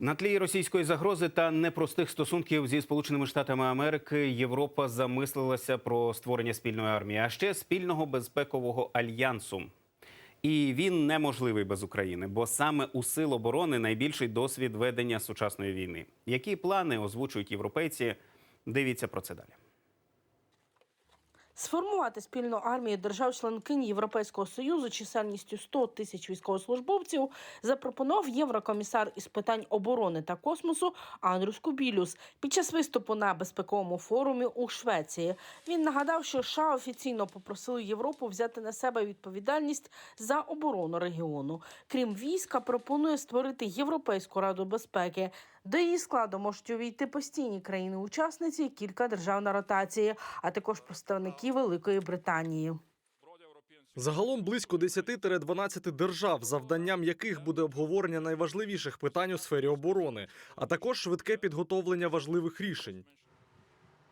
На тлі російської загрози та непростих стосунків зі Сполученими Штатами Америки Європа замислилася про створення спільної армії, а ще спільного безпекового альянсу. І він неможливий без України, бо саме у сил оборони найбільший досвід ведення сучасної війни. Які плани озвучують європейці? Дивіться про це далі. Сформувати спільну армію держав-членкинь Європейського союзу чисельністю 100 тисяч військовослужбовців запропонував єврокомісар із питань оборони та космосу Андрюс Кубілюс під час виступу на безпековому форумі у Швеції. Він нагадав, що США офіційно попросили Європу взяти на себе відповідальність за оборону регіону. Крім війська, пропонує створити Європейську раду безпеки. До її складу можуть увійти постійні країни-учасниці кілька держав на ротації, а також представники Великої Британії. Загалом близько 10-12 держав, завданням яких буде обговорення найважливіших питань у сфері оборони, а також швидке підготовлення важливих рішень.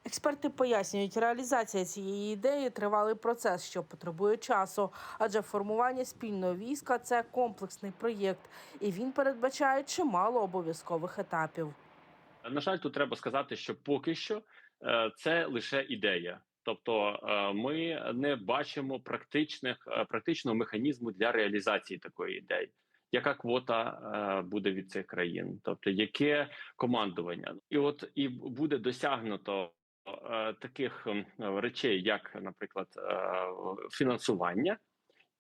Експерти пояснюють, реалізація цієї ідеї тривалий процес, що потребує часу, адже формування спільного війська це комплексний проєкт, і він передбачає чимало обов'язкових етапів. На жаль, тут треба сказати, що поки що е, це лише ідея. Тобто е, ми не бачимо практичних е, практичного механізму для реалізації такої ідеї. Яка квота е, буде від цих країн, тобто яке командування, і от і буде досягнуто таких речей, як, наприклад, фінансування,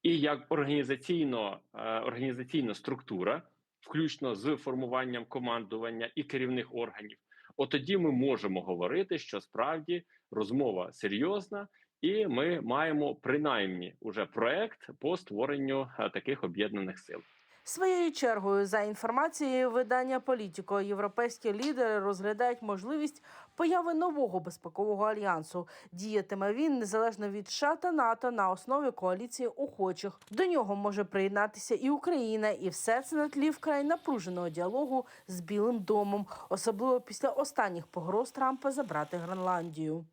і як організаційно організаційна структура, включно з формуванням командування і керівних органів. От тоді ми можемо говорити, що справді розмова серйозна, і ми маємо принаймні уже проект по створенню е, таких об'єднаних сил. Своєю чергою, за інформацією видання Політіко, європейські лідери розглядають можливість появи нового безпекового альянсу. Діятиме він незалежно від США та НАТО на основі коаліції охочих. До нього може приєднатися і Україна, і все це на тлі вкрай напруженого діалогу з Білим домом, особливо після останніх погроз Трампа забрати Гренландію.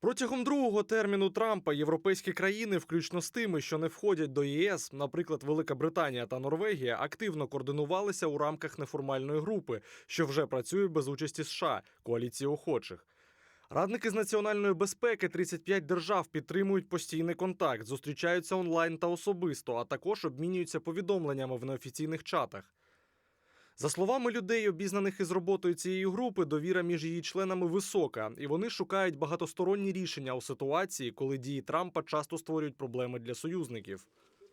Протягом другого терміну Трампа європейські країни, включно з тими, що не входять до ЄС, наприклад, Велика Британія та Норвегія, активно координувалися у рамках неформальної групи, що вже працює без участі США коаліції охочих. Радники з національної безпеки 35 держав підтримують постійний контакт, зустрічаються онлайн та особисто, а також обмінюються повідомленнями в неофіційних чатах. За словами людей, обізнаних із роботою цієї групи, довіра між її членами висока, і вони шукають багатосторонні рішення у ситуації, коли дії Трампа часто створюють проблеми для союзників.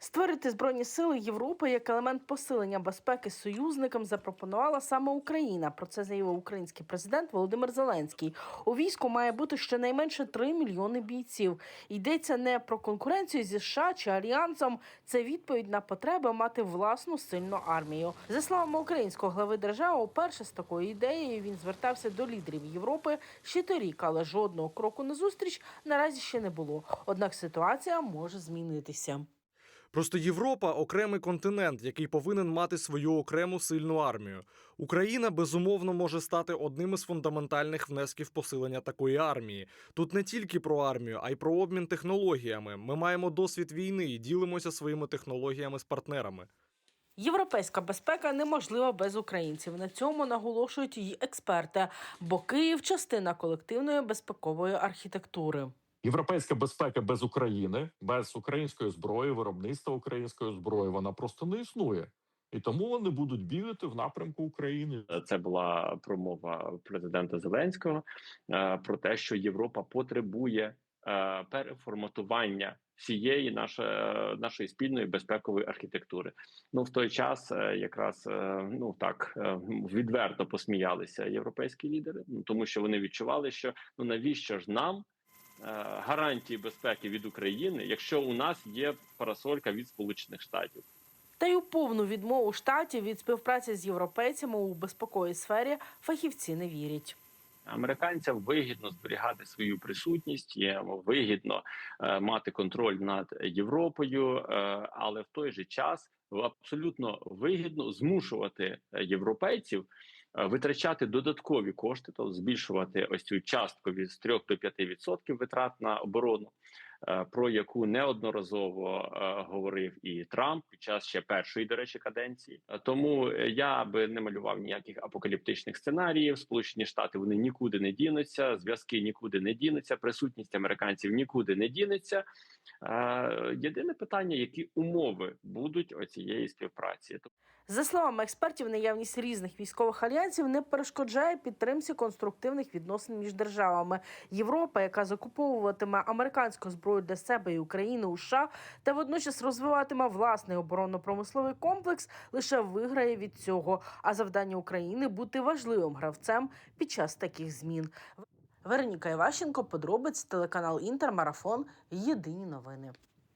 Створити збройні сили Європи як елемент посилення безпеки союзникам запропонувала саме Україна. Про це заявив український президент Володимир Зеленський. У війську має бути щонайменше 3 мільйони бійців. Йдеться не про конкуренцію зі США чи альянсом. Це відповідь на потреби мати власну сильну армію. За словами українського глави держави, уперше з такою ідеєю він звертався до лідерів Європи ще торік, але жодного кроку назустріч наразі ще не було. Однак ситуація може змінитися. Просто Європа окремий континент, який повинен мати свою окрему сильну армію. Україна безумовно може стати одним із фундаментальних внесків посилення такої армії. Тут не тільки про армію, а й про обмін технологіями. Ми маємо досвід війни і ділимося своїми технологіями з партнерами. Європейська безпека неможлива без українців. На цьому наголошують і експерти, бо Київ частина колективної безпекової архітектури. Європейська безпека без України, без української зброї, виробництва української зброї, вона просто не існує. І тому вони будуть бігати в напрямку України. Це була промова президента Зеленського е, про те, що Європа потребує е, переформатування всієї нашої, нашої спільної безпекової архітектури. Ну в той час е, якраз е, ну так е, відверто посміялися європейські лідери, ну тому що вони відчували, що ну навіщо ж нам. Е, Гарантії безпеки від України, якщо у нас є парасолька від Сполучених Штатів, Та й у повну відмову штатів від співпраці з європейцями у безпековій сфері фахівці не вірять. Американцям вигідно зберігати свою присутність, їм вигідно е, мати контроль над Європою, е, але в той же час абсолютно вигідно змушувати е, європейців витрачати додаткові кошти, тобто збільшувати ось цю частку від з 3 до 5% витрат на оборону. е, про яку неодноразово е, говорив і Трамп під час ще першої, до речі, каденції. Е, Тому е, я би не малював ніяких апокаліптичних сценаріїв. Сполучені Штати вони нікуди не дінуться, зв'язки нікуди не дінуться, присутність американців нікуди не дінеться. Е, Єдине питання, які умови будуть оцієї співпраці. За словами експертів, наявність різних військових альянсів не перешкоджає підтримці конструктивних відносин між державами. Європа, яка закуповуватиме американську зброю для себе і України у США, та водночас розвиватиме власний оборонно-промисловий комплекс, лише виграє від цього. А завдання України бути важливим гравцем під час таких змін. Вероніка Іващенко, подробиць, телеканал Інтер, Марафон. Єдині новини.